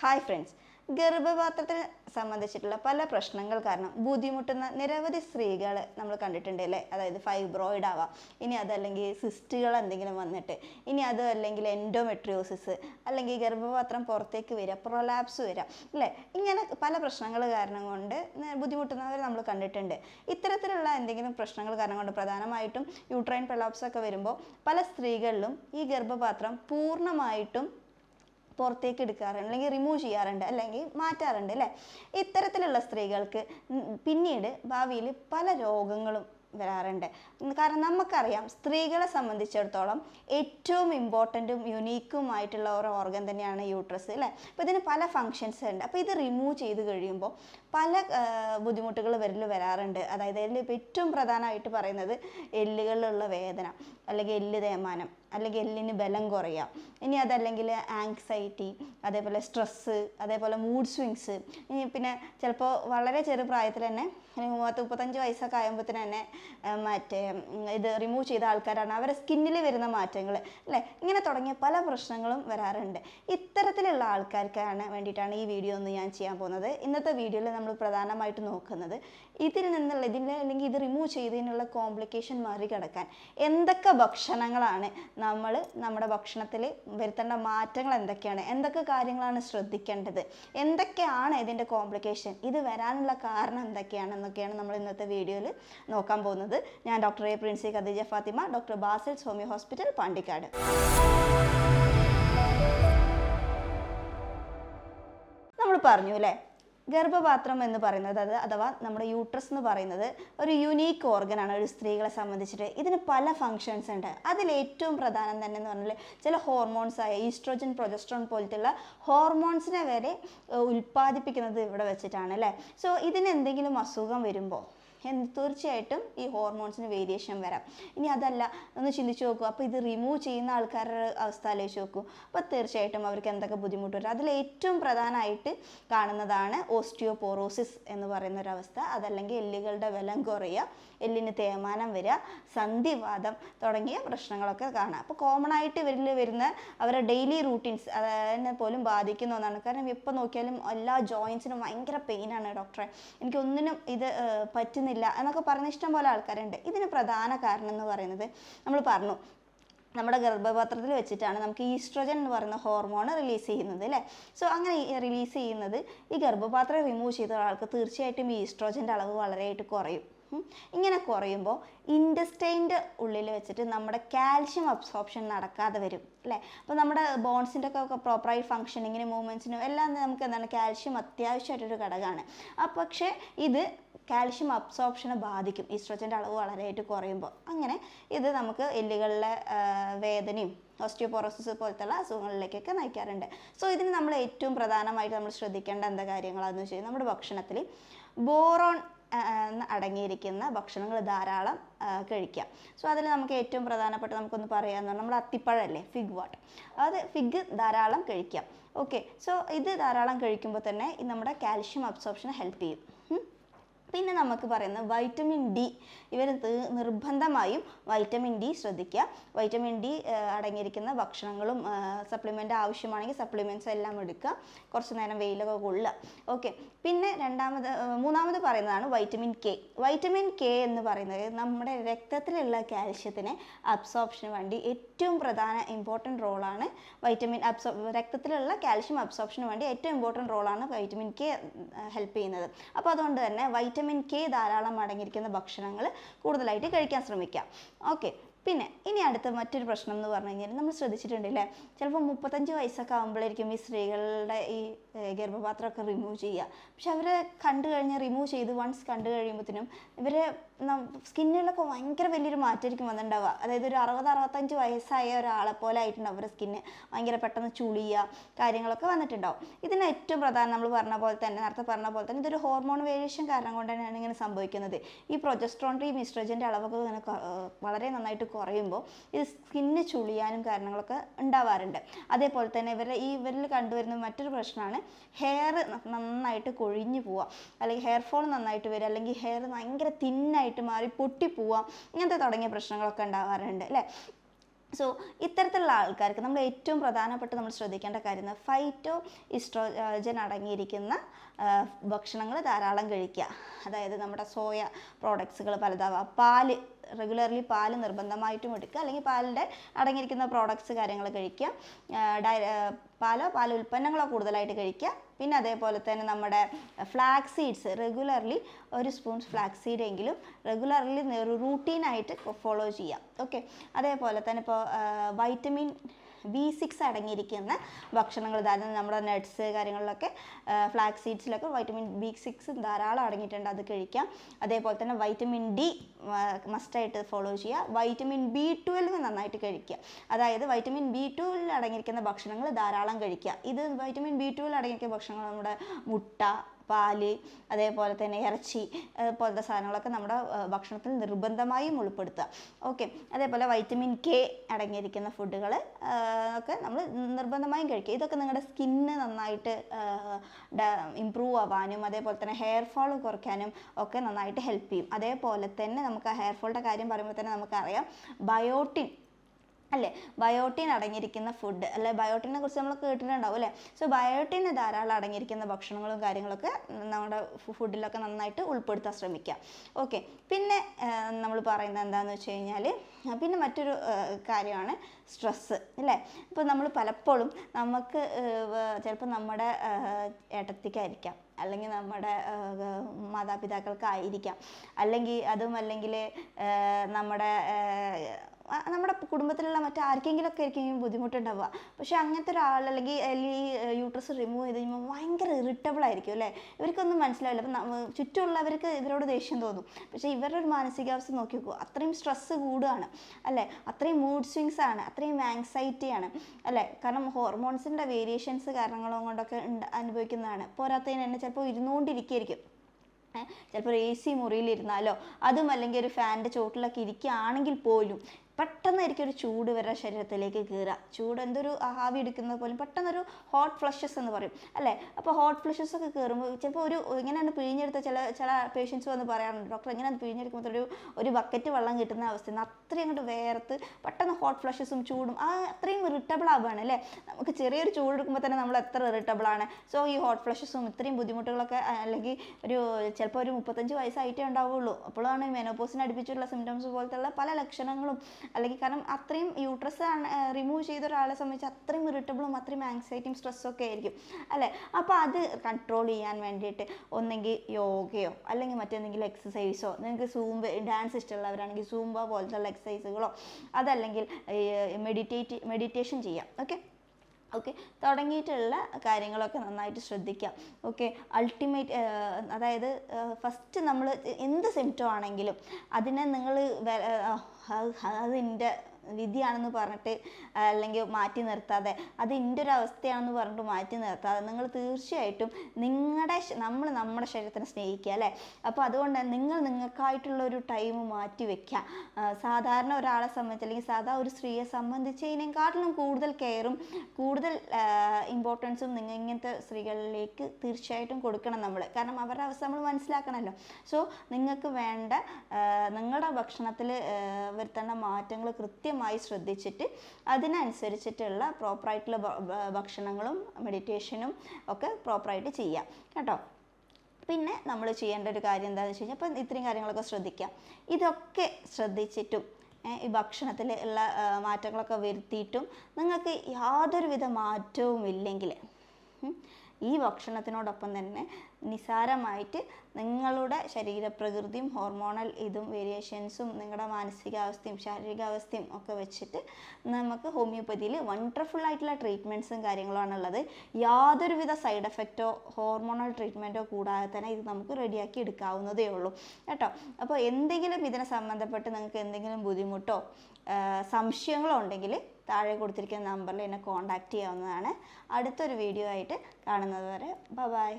Hi friends ഗർഭപാത്രത്തിനെ സംബന്ധിച്ചിട്ടുള്ള പല പ്രശ്നങ്ങൾ കാരണം ബുദ്ധിമുട്ടുന്ന നിരവധി സ്ത്രീകൾ നമ്മൾ കണ്ടിട്ടുണ്ട് അല്ലേ? അതായത് ഫൈബ്രോയിഡ് ആവാം. ഇനി അതല്ലെങ്കിൽ സിസ്റ്റുകൾ എന്തെങ്കിലും വന്നിട്ട്. ഇനി അത് അല്ലെങ്കിൽ എൻഡോമെട്രിയോസിസ് അല്ലെങ്കിൽ ഗർഭപാത്രം പുറത്തേക്ക് വരിക പ്രൊലാപ്സ് വരിക അല്ലേ? ഇങ്ങനെ പല പ്രശ്നങ്ങൾ കാരണം കൊണ്ട് ബുദ്ധിമുട്ടുന്നവർ നമ്മൾ കണ്ടിട്ടുണ്ട്. ഇത്തരത്തിലുള്ള എന്തെങ്കിലും പ്രശ്നങ്ങൾ കാരണം കൊണ്ട് പ്രധാനമായിട്ടും യൂട്രൈൻ പ്രൊലാപ്സ് ഒക്കെ വരുമ്പോൾ പല സ്ത്രീകളിലും ഈ ഗർഭപാത്രം പൂർണമായിട്ടും പുറത്തേക്ക് എടുക്കാറുണ്ട് അല്ലെങ്കിൽ റിമൂവ് ചെയ്യാറുണ്ട് അല്ലെങ്കിൽ മാറ്റാറുണ്ട് അല്ലേ? ഇത്തരത്തിലുള്ള സ്ത്രീകൾക്ക് പിന്നീട് ഭാവിയിൽ പല രോഗങ്ങളും വരാറുണ്ട്. കാരണം നമുക്കറിയാം സ്ത്രീകളെ സംബന്ധിച്ചിടത്തോളം ഏറ്റവും ഇമ്പോർട്ടന്റും യുണീക്കുമായിട്ടുള്ള ഒരു ഓർഗൻ തന്നെയാണ് യൂട്രസ് അല്ലേ? അപ്പോൾ ഇതിന് പല ഫങ്ഷൻസ് ഉണ്ട്. അപ്പോൾ ഇത് റിമൂവ് ചെയ്ത് കഴിയുമ്പോൾ പല ബുദ്ധിമുട്ടുകൾ വരിൽ വരാറുണ്ട്. അതായത് അതിൽ ഇപ്പോൾ ഏറ്റവും പ്രധാനമായിട്ട് പറയുന്നത് എല്ലുകളിലുള്ള വേദന അല്ലെങ്കിൽ എല്ല് തേമാനം അല്ലെങ്കിൽ എല്ലിന് ബലം കുറയുക. ഇനി അതല്ലെങ്കിൽ ആങ്സൈറ്റി അതേപോലെ സ്ട്രെസ്സ് അതേപോലെ മൂഡ് സ്വിങ്സ് ഇനി പിന്നെ ചിലപ്പോൾ വളരെ ചെറു പ്രായത്തിൽ തന്നെ മൂവത്ത് മുപ്പത്തഞ്ച് വയസ്സൊക്കെ ആകുമ്പോഴത്തേന് തന്നെ മറ്റേ ഇത് റിമൂവ് ചെയ്ത ആൾക്കാരാണ്. അവരുടെ സ്കിന്നിൽ വരുന്ന മാറ്റങ്ങൾ അല്ലേ? ഇങ്ങനെ തുടങ്ങിയ പല പ്രശ്നങ്ങളും വരാറുണ്ട്. ഇത്തരത്തിലുള്ള ആൾക്കാർക്കാണ് വേണ്ടിയിട്ടാണ് ഈ വീഡിയോ ഒന്ന് ഞാൻ ചെയ്യാൻ പോകുന്നത്. ഇന്നത്തെ വീഡിയോയിൽ നമ്മൾ പ്രധാനമായിട്ട് നോക്കുന്നത് ഇതിൽ നിന്നുള്ള ഇതിന്റെ അല്ലെങ്കിൽ ഇത് റിമൂവ് ചെയ്തതിനുള്ള കോംപ്ലിക്കേഷൻ മറികടക്കാൻ എന്തൊക്കെ ഭക്ഷണങ്ങളാണ് നമ്മൾ നമ്മുടെ ഭക്ഷണത്തിൽ വരുത്തേണ്ട മാറ്റങ്ങൾ എന്തൊക്കെയാണ്? എന്തൊക്കെ കാര്യങ്ങളാണ് ശ്രദ്ധിക്കേണ്ടത്? എന്തൊക്കെയാണ് ഇതിന്റെ കോംപ്ലിക്കേഷൻ ഇത് വരാനുള്ള കാരണം എന്തൊക്കെയാണ് എന്നൊക്കെയാണ് നമ്മൾ ഇന്നത്തെ വീഡിയോയിൽ നോക്കാൻ പോകുന്നത് ഞാൻ doctor A Princy Khadeeja Fathima doctor Basil Somi hospital Pandikkad. നമ്മൾ പറഞ്ഞു അല്ലേ ഗർഭപാത്രം എന്ന് പറയുന്നത് അത് അഥവാ നമ്മുടെ യൂട്രസ് എന്ന് പറയുന്നത് ഒരു യുണീക്ക് ഓർഗനാണ് ഒരു സ്ത്രീകളെ സംബന്ധിച്ചിട്ട്. ഇതിന് പല ഫങ്ഷൻസ് ഉണ്ട്. അതിൽ ഏറ്റവും പ്രധാനം തന്നെ എന്ന് പറഞ്ഞാൽ ചില ഹോർമോൺസ് ആയ ഈസ്ട്രോജൻ പ്രൊജസ്ട്രോൺ പോലത്തെയുള്ള ഹോർമോൺസിനെ വരെ ഉൽപ്പാദിപ്പിക്കുന്നത് ഇവിടെ വെച്ചിട്ടാണ് അല്ലേ സോ ഇതിന് എന്തെങ്കിലും അസുഖം വരുമ്പോൾ എന്ത് തീർച്ചയായിട്ടും ഈ ഹോർമോൺസിന് വേരിയേഷൻ വരാം. ഇനി അതല്ല ഒന്ന് ചിന്തിച്ച് നോക്കൂ. അപ്പോൾ ഇത് റിമൂവ് ചെയ്യുന്ന ആൾക്കാരുടെ അവസ്ഥ ആലോചിച്ച് നോക്കൂ. അപ്പോൾ തീർച്ചയായിട്ടും അവർക്ക് എന്തൊക്കെ ബുദ്ധിമുട്ട് വരും? അതിൽ ഏറ്റവും പ്രധാനമായിട്ട് കാണുന്നതാണ് ഓസ്റ്റിയോപോറോസിസ് എന്ന് പറയുന്ന ഒരു അവസ്ഥ അതല്ലെങ്കിൽ എല്ലുകളുടെ ബലം കുറയുക എല്ലിന് തേമാനം വരിക സന്ധിവാദം തുടങ്ങിയ പ്രശ്നങ്ങളൊക്കെ കാണാം. അപ്പോൾ കോമൺ ആയിട്ട് ഇവരിൽ വരുന്ന അവരുടെ ഡെയിലി റൂട്ടീൻസ് അതിനെ പോലും ബാധിക്കുന്ന ഒന്നാണ്. കാരണം എപ്പോൾ നോക്കിയാലും എല്ലാ ജോയിൻസിനും ഭയങ്കര പെയിനാണ് ഡോക്ടറെ. എനിക്ക് ഒന്നിനും ഇത് ഏഹ്, പറ്റുന്നില്ല എന്നൊക്കെ പറയുന്ന ഇഷ്ടം പോലെ ആൾക്കാരുണ്ട്. ഇതിന് പ്രധാന കാരണം എന്ന് പറയുന്നത് നമ്മൾ പറഞ്ഞു. നമ്മുടെ ഗർഭപാത്രത്തിൽ വെച്ചിട്ടാണ് നമുക്ക് ഈസ്ട്രോജൻ എന്ന് പറയുന്ന ഹോർമോൺ റിലീസ് ചെയ്യുന്നത് അല്ലേ? സോ അങ്ങനെ റിലീസ് ചെയ്യുന്നത് ഈ ഗർഭപാത്രം റിമൂവ് ചെയ്ത ഒരാൾക്ക് തീർച്ചയായിട്ടും ഈസ്ട്രോജന്റെ അളവ് വളരെയായിട്ട് കുറയും. ഇങ്ങനെ കുറയുമ്പോൾ ഇൻഡസ്റ്റൈന്റെ ഉള്ളിൽ വെച്ചിട്ട് നമ്മുടെ കാൽഷ്യം അബ്സോർപ്ഷൻ നടക്കാതെ വരും അല്ലേ? അപ്പോൾ നമ്മുടെ ബോൺസിന്റെ ഒക്കെ പ്രോപ്പറായി ഫങ്ഷനിങ്ങിനും മൂവ്മെന്റ്സിനും എല്ലാം നമുക്ക് എന്താണ് കാൽഷ്യം അത്യാവശ്യമായിട്ടൊരു ഘടകമാണ്. അപ്പോൾ പക്ഷേ ഇത് കാൽഷ്യം അബ്സോർപ്ഷനെ ബാധിക്കും ഈസ്ട്രോജന്റെ അളവ് വളരെയായിട്ട് കുറയുമ്പോൾ അങ്ങനെ ഇത് നമുക്ക് എല്ലുകളിലെ വേദനയും ഓസ്റ്റിയോപോറോസിസ് പോലത്തുള്ള അസുഖങ്ങളിലേക്കൊക്കെ നയിക്കാറുണ്ട്. സോ ഇതിന് നമ്മൾ ഏറ്റവും പ്രധാനമായിട്ട് നമ്മൾ ശ്രദ്ധിക്കേണ്ട എന്താ കാര്യങ്ങളാണെന്ന് വെച്ചാൽ നമ്മുടെ ഭക്ഷണത്തിൽ ബോറോൺ അടങ്ങിയിരിക്കുന്ന ഭക്ഷണങ്ങൾ ധാരാളം കഴിക്കാം. സോ അതിൽ നമുക്ക് ഏറ്റവും പ്രധാനപ്പെട്ട നമുക്കൊന്ന് പറയാമെന്ന് പറഞ്ഞാൽ നമ്മൾ അത്തിപ്പഴമല്ലേ ഫിഗ് വാട്ട് അത് ഫിഗ് ധാരാളം കഴിക്കാം. ഓക്കെ സോ ഇത് ധാരാളം കഴിക്കുമ്പോൾ തന്നെ നമ്മുടെ കാൽഷ്യം അബ്സോർപ്ഷന് ഹെൽപ്പ് ചെയ്യും. പിന്നെ നമുക്ക് പറയുന്നത് വൈറ്റമിൻ ഡി ഇവർ നിർബന്ധമായും വൈറ്റമിൻ ഡി ശ്രദ്ധിക്കുക. വൈറ്റമിൻ ഡി അടങ്ങിയിരിക്കുന്ന ഭക്ഷണങ്ങളും സപ്ലിമെന്റ് ആവശ്യമാണെങ്കിൽ സപ്ലിമെന്റ്സ് എല്ലാം എടുക്കുക. കുറച്ച് നേരം വെയിലൊക്കെ കൊള്ളുക. ഓക്കെ പിന്നെ രണ്ടാമത് മൂന്നാമത് പറയുന്നതാണ് വൈറ്റമിൻ കെ വൈറ്റമിൻ കെ എന്ന് പറയുന്നത് നമ്മുടെ രക്തത്തിലുള്ള കാൽഷ്യത്തിനെ അബ്സോർപ്ഷന് വേണ്ടി ഏറ്റവും പ്രധാന ഇമ്പോർട്ടന്റ് റോളാണ് വൈറ്റമിൻ അബ്സോ രക്തത്തിലുള്ള കാൽഷ്യം അബ്സോർപ്ഷന് വേണ്ടി ഏറ്റവും ഇമ്പോർട്ടന്റ് റോളാണ് വൈറ്റമിൻ കെ ഹെൽപ്പ് ചെയ്യുന്നത്. അപ്പോൾ അതുകൊണ്ട് തന്നെ വൈറ്റമിൻ കെ ധാരാളം അടങ്ങിയിരിക്കുന്ന ഭക്ഷണങ്ങൾ കൂടുതലായിട്ട് കഴിക്കാൻ ശ്രമിക്കുക ഓക്കെ പിന്നെ ഇനി അടുത്ത മറ്റൊരു പ്രശ്നം എന്ന് പറഞ്ഞു കഴിഞ്ഞാൽ നമ്മൾ ശ്രദ്ധിച്ചിട്ടുണ്ട് അല്ലേ ചിലപ്പോൾ മുപ്പത്തഞ്ച് വയസ്സൊക്കെ ആകുമ്പോഴായിരിക്കും ഈ സ്ത്രീകളുടെ ഈ ഗർഭപാത്രമൊക്കെ റിമൂവ് ചെയ്യുക. പക്ഷെ അവരെ കണ്ടു കഴിഞ്ഞാൽ റിമൂവ് ചെയ്ത് വൺസ് കണ്ടു കഴിയുമ്പോഴത്തേനും ഇവർ സ്കിന്നിലൊക്കെ ഭയങ്കര വലിയൊരു മാറ്റമായിരിക്കും വന്നിട്ടുണ്ടാവുക. അതായത് ഒരു അറുപത് അറുപത്തഞ്ച് വയസ്സായ ഒരാളെ പോലെ ആയിട്ടുണ്ടാവും അവരുടെ സ്കിന്ന്. ഭയങ്കര പെട്ടെന്ന് ചുളിയുക കാര്യങ്ങളൊക്കെ വന്നിട്ടുണ്ടാവും. ഇതിന് ഏറ്റവും പ്രധാനം നമ്മൾ പറഞ്ഞ പോലെ തന്നെ നേരത്തെ പറഞ്ഞ പോലെ തന്നെ ഇതൊരു ഹോർമോൺ വേരിയേഷൻ കാരണം കൊണ്ട് തന്നെയാണ് ഇങ്ങനെ സംഭവിക്കുന്നത്. ഈ പ്രൊജസ്ട്രോണിന്റെയും മിസ്ട്രജന്റെ അളവൊക്കെ ഇങ്ങനെ വളരെ നന്നായിട്ട് കുറയുമ്പോൾ ഇത് സ്കിന്ന് ചുളിയാനും കാരണങ്ങളൊക്കെ ഉണ്ടാവാറുണ്ട്. അതേപോലെ തന്നെ ഇവരുടെ ഈ ഇവരിൽ കണ്ടുവരുന്ന മറ്റൊരു പ്രശ്നമാണ് ഹെയർ നന്നായിട്ട് കൊഴിഞ്ഞു പോവുക. അല്ലെങ്കിൽ ഹെയർ ഫോൾ നന്നായിട്ട് വരിക. അല്ലെങ്കിൽ ഹെയർ ഭയങ്കര തിന്നായിട്ട് മാറി പൊട്ടിപ്പോവാം ഇങ്ങനത്തെ തുടങ്ങിയ പ്രശ്നങ്ങളൊക്കെ ഉണ്ടാവാറുണ്ട് അല്ലേ? സോ ഇത്തരത്തിലുള്ള ആൾക്കാർക്ക് നമ്മൾ ഏറ്റവും പ്രധാനപ്പെട്ട് നമ്മൾ ശ്രദ്ധിക്കേണ്ട കാര്യം ഫൈറ്റോ ഇസ്ട്രോജൻ അടങ്ങിയിരിക്കുന്ന ഭക്ഷണങ്ങൾ ധാരാളം കഴിക്കുക. അതായത് നമ്മുടെ സോയ പ്രോഡക്ട്സുകൾ പലതാവാം. പാൽ റെഗുലർലി പാൽ നിർബന്ധമായിട്ടും എടുക്കുക. അല്ലെങ്കിൽ പാലിന്റെ അടങ്ങിയിരിക്കുന്ന പ്രോഡക്ട്സ് കാര്യങ്ങൾ കഴിക്കുക. ഡയ- പാലോ പാലുൽപ്പന്നങ്ങളോ കൂടുതലായിട്ട് കഴിക്കുക. പിന്നെ അതേപോലെ തന്നെ നമ്മുടെ ഫ്ലാക്സ് സീഡ്സ് റെഗുലർലി ഒരു സ്പൂൺ ഫ്ലാക്സ് സീഡ് എങ്കിലും റെഗുലർലി ഒരു റൂട്ടീനായിട്ട് ഫോളോ ചെയ്യാം. ഓക്കെ അതേപോലെ തന്നെ ഇപ്പോൾ വൈറ്റമിൻ ബി സിക്സ് അടങ്ങിയിരിക്കുന്ന ഭക്ഷണങ്ങൾ അതായത് നമ്മുടെ നട്ട്സ് കാര്യങ്ങളിലൊക്കെ ഫ്ലാക് സീഡ്സിലൊക്കെ വൈറ്റമിൻ ബി സിക്സ് ധാരാളം അടങ്ങിയിട്ടുണ്ട്. അത് കഴിക്കാം. അതേപോലെ തന്നെ വൈറ്റമിൻ ഡി മസ്റ്റായിട്ട് ഫോളോ ചെയ്യുക. വൈറ്റമിൻ ബി ട്വൽവ് നന്നായിട്ട് കഴിക്കുക. അതായത് വൈറ്റമിൻ ബി ട്വൽവിൽ അടങ്ങിയിരിക്കുന്ന ഭക്ഷണങ്ങൾ ധാരാളം കഴിക്കുക. ഇത് വൈറ്റമിൻ ബി ട്വൽവിൽ അടങ്ങിയിരിക്കുന്ന ഭക്ഷണങ്ങൾ നമ്മുടെ മുട്ട പാൽ അതേപോലെ തന്നെ ഇറച്ചി പോലത്തെ സാധനങ്ങളൊക്കെ നമ്മുടെ ഭക്ഷണത്തിൽ നിർബന്ധമായും ഉൾപ്പെടുത്തുക. ഓക്കെ അതേപോലെ വൈറ്റമിൻ കെ അടങ്ങിയിരിക്കുന്ന ഫുഡുകൾ ഒക്കെ നമ്മൾ നിർബന്ധമായും കഴിക്കുക. ഇതൊക്കെ നിങ്ങളുടെ സ്കിന്ന് നന്നായിട്ട് ഇമ്പ്രൂവ് ആവാനും അതേപോലെ തന്നെ ഹെയർ ഫാൾ കുറയ്ക്കാനും ഒക്കെ നന്നായിട്ട് ഹെൽപ്പ് ചെയ്യും. അതേപോലെ തന്നെ നമുക്ക് ആ ഹെയർ ഫോളിന്റെ കാര്യം പറയുമ്പോൾ തന്നെ നമുക്കറിയാം ബയോട്ടിൻ അല്ലേ? ബയോട്ടിൻ അടങ്ങിയിരിക്കുന്ന ഫുഡ് അല്ലെ? ബയോട്ടിനെ കുറിച്ച് നമ്മൾ കേട്ടിട്ടുണ്ടാവും അല്ലേ? സോ ബയോട്ടിൻ ധാരാളം അടങ്ങിയിരിക്കുന്ന ഭക്ഷണങ്ങളും കാര്യങ്ങളൊക്കെ നമ്മുടെ ഫുഡിലൊക്കെ നന്നായിട്ട് ഉൾപ്പെടുത്താൻ ശ്രമിക്കുക ഓക്കെ പിന്നെ നമ്മൾ പറയുന്നത് എന്താണെന്ന് വെച്ച് കഴിഞ്ഞാൽ പിന്നെ മറ്റൊരു കാര്യമാണ് സ്ട്രെസ്സ് അല്ലേ? ഇപ്പോൾ നമ്മൾ പലപ്പോഴും നമുക്ക് ചിലപ്പോൾ നമ്മുടെ ഏട്ടത്തിക്കായിരിക്കാം. അല്ലെങ്കിൽ നമ്മുടെ മാതാപിതാക്കൾക്കായിരിക്കാം. അല്ലെങ്കിൽ അതും അല്ലെങ്കിൽ നമ്മുടെ നമ്മുടെ കുടുംബത്തിലുള്ള മറ്റാർക്കെങ്കിലും മറ്റാർക്കെങ്കിലുമൊക്കെ ആയിരിക്കും ബുദ്ധിമുട്ടുണ്ടാവുക. പക്ഷെ അങ്ങനത്തെ ഒരാൾ അല്ലെങ്കിൽ അല്ലെങ്കിൽ യൂട്രസ് റിമൂവ് ചെയ്ത് കഴിയുമ്പോൾ ഭയങ്കര ഇറിറ്റബിൾ ആയിരിക്കും അല്ലേ? ഇവർക്കൊന്നും മനസ്സിലാവില്ല. അപ്പം ചുറ്റുമുള്ളവർക്ക് ഇവരോട് ദേഷ്യം തോന്നും. പക്ഷേ ഇവരുടെ ഒരു മാനസികാവസ്ഥ നോക്കി നോക്കൂ. അത്രയും സ്ട്രെസ്സ് കൂടുകയാണ് അല്ലേ? അത്രയും മൂഡ് സ്വിങ്സ് ആണ്. അത്രയും ആങ്സൈറ്റിയാണ് അല്ലേ? കാരണം ഹോർമോൺസിന്റെ വേരിയേഷൻസ് കാരണങ്ങളും കൊണ്ടൊക്കെ അനുഭവിക്കുന്നതാണ്. പോരാത്തതിന് തന്നെ ചിലപ്പോൾ ഇരുന്നുകൊണ്ടിരിക്കുകയായിരിക്കും. ചിലപ്പോൾ എ സി മുറിയിലിരുന്നാലോ അതും അല്ലെങ്കിൽ ഒരു ഫാനിന്റെ ചോട്ടിലൊക്കെ ഇരിക്കുകയാണെങ്കിൽ പോലും പെട്ടെന്നായിരിക്കും ഒരു ചൂട് വരെ ശരീരത്തിലേക്ക് കയറുക ചൂട് എന്തൊരു ആവി എടുക്കുന്നത് പോലും പെട്ടെന്നൊരു ഹോട്ട് ഫ്ലഷസ് എന്ന് പറയും. അല്ലേ? അപ്പോൾ ഹോട്ട് ഫ്ലഷസ് ഒക്കെ കയറുമ്പോൾ ചിലപ്പോൾ ഒരു ഇങ്ങനെയാണ് പിഴിഞ്ഞെടുത്ത ചില ചില പേഷ്യൻസ് വന്ന് പറയാറുണ്ട്. ഡോക്ടർ ഇങ്ങനെ പിഴിഞ്ഞെടുക്കുമ്പോൾ ഒരു ഒരു ബക്കറ്റ് വെള്ളം കിട്ടുന്ന അവസ്ഥ അത്രയും അങ്ങോട്ട് വേർത്ത് പെട്ടെന്ന് ഹോട്ട് ഫ്ലഷസും ചൂടും ആ അത്രയും ഇറിറ്റബിൾ ആവുകയാണ് അല്ലേ? നമുക്ക് ചെറിയൊരു ചൂട് എടുക്കുമ്പോൾ തന്നെ നമ്മൾ എത്ര ഇറിറ്റബിൾ ആണ്. സോ ഈ ഹോട്ട് ഫ്ലഷസും ഇത്രയും ബുദ്ധിമുട്ടുകളൊക്കെ അല്ലെങ്കിൽ ഒരു ചിലപ്പോൾ ഒരു മുപ്പത്തഞ്ച് വയസ്സായിട്ടേ ഉണ്ടാവുള്ളൂ അപ്പോഴാണ് മെനോപോസിന് അടുപ്പിച്ചുള്ള സിംറ്റംസ് പോലത്തെ പല ലക്ഷണങ്ങളും അല്ലെങ്കിൽ കാരണം അത്രയും യൂട്രസ് റിമൂവ് ചെയ്ത ഒരാളെ സംബന്ധിച്ച് അത്രയും ഇറിറ്റബിളും അത്രയും ആങ്സൈറ്റിയും സ്ട്രെസ്സും ഒക്കെ ആയിരിക്കും. അല്ലേ? അപ്പോൾ അത് കൺട്രോൾ ചെയ്യാൻ വേണ്ടിയിട്ട് ഒന്നെങ്കിൽ യോഗയോ അല്ലെങ്കിൽ മറ്റെന്തെങ്കിലും എക്സസൈസോ നിങ്ങൾക്ക് സൂംബ ഡാൻസ് ഇഷ്ടമുള്ളവരാണെങ്കിൽ സൂംബ പോലത്തുള്ള എക്സസൈസുകളോ അതല്ലെങ്കിൽ മെഡിറ്റേറ്റ് മെഡിറ്റേഷൻ ചെയ്യാം. Okay okay? തുടങ്ങിയിട്ടുള്ള കാര്യങ്ങളൊക്കെ നന്നായിട്ട് ശ്രദ്ധിക്കാം. ഓക്കെ? അൾട്ടിമേറ്റ് അതായത് ഫസ്റ്റ് നമ്മൾ എന്ത് സിംറ്റം ആണെങ്കിലും അതിനെ നിങ്ങൾ അതിന്റെ വിധിയാണെന്ന് പറഞ്ഞിട്ട് അല്ലെങ്കിൽ മാറ്റി നിർത്താതെ അത് എന്റെ ഒരു അവസ്ഥയാണെന്ന് പറഞ്ഞിട്ട് മാറ്റി നിർത്താതെ നിങ്ങൾ തീർച്ചയായിട്ടും നിങ്ങളുടെ നമ്മൾ നമ്മുടെ ശരീരത്തിനെ സ്നേഹിക്കുക അല്ലേ? അപ്പോൾ അതുകൊണ്ട് നിങ്ങൾ നിങ്ങൾക്കായിട്ടുള്ള ഒരു ടൈം മാറ്റി വയ്ക്കുക സാധാരണ ഒരാളെ സംബന്ധിച്ച് അല്ലെങ്കിൽ സാധാ ഒരു സ്ത്രീയെ സംബന്ധിച്ച് ഇതിനെക്കാട്ടിലും കൂടുതൽ കെയറും കൂടുതൽ ഇമ്പോർട്ടൻസും നിങ്ങൾ ഇങ്ങനത്തെ സ്ത്രീകളിലേക്ക് തീർച്ചയായിട്ടും കൊടുക്കണം നമ്മൾ. കാരണം അവരുടെ അവസ്ഥ നമ്മൾ മനസ്സിലാക്കണമല്ലോ. സോ നിങ്ങൾക്ക് വേണ്ട നിങ്ങളുടെ ഭക്ഷണത്തിൽ വരുത്തേണ്ട മാറ്റങ്ങൾ കൃത്യമായി ശ്രദ്ധിച്ചിട്ട് അതിനനുസരിച്ചിട്ടുള്ള പ്രോപ്പറായിട്ടുള്ള ഭക്ഷണങ്ങളും മെഡിറ്റേഷനും ഒക്കെ പ്രോപ്പറായിട്ട് ചെയ്യാം. കേട്ടോ? പിന്നെ നമ്മൾ ചെയ്യേണ്ട ഒരു കാര്യം എന്താണെന്ന് വെച്ച് കഴിഞ്ഞാൽ ഇപ്പം ഇത്രയും കാര്യങ്ങളൊക്കെ ശ്രദ്ധിക്കാം. ഇതൊക്കെ ശ്രദ്ധിച്ചിട്ടും ഈ ഭക്ഷണത്തിൽ ഉള്ള മാറ്റങ്ങളൊക്കെ വരുത്തിയിട്ടും നിങ്ങൾക്ക് യാതൊരുവിധ മാറ്റവും ഇല്ലെങ്കിൽ ഈ ഭക്ഷണത്തിനോടൊപ്പം തന്നെ നിസാരമായിട്ട് നിങ്ങളുടെ ശരീരപ്രകൃതിയും ഹോർമോണൽ ഇതും വേരിയേഷൻസും നിങ്ങളുടെ മാനസികാവസ്ഥയും ശാരീരികാവസ്ഥയും ഒക്കെ വെച്ചിട്ട് നമുക്ക് ഹോമിയോപ്പതിയിൽ വണ്ടർഫുൾ ആയിട്ടുള്ള ട്രീറ്റ്മെന്റ്സും കാര്യങ്ങളാണുള്ളത് യാതൊരുവിധ സൈഡ് എഫക്റ്റോ ഹോർമോണൽ ട്രീറ്റ്മെന്റോ കൂടാതെ തന്നെ ഇത് നമുക്ക് റെഡിയാക്കി എടുക്കാവുന്നതേ ഉള്ളൂ. കേട്ടോ? അപ്പോൾ എന്തെങ്കിലും ഇതിനെ സംബന്ധപ്പെട്ട് നിങ്ങൾക്ക് എന്തെങ്കിലും ബുദ്ധിമുട്ടോ സംശയങ്ങളോ ഉണ്ടെങ്കിൽ താഴെ കൊടുത്തിരിക്കുന്ന നമ്പറിൽ എന്നെ കോൺടാക്റ്റ് ചെയ്യാവുന്നതാണ്. അടുത്തൊരു വീഡിയോ ആയിട്ട് കാണുന്നത് വരെ ബൈ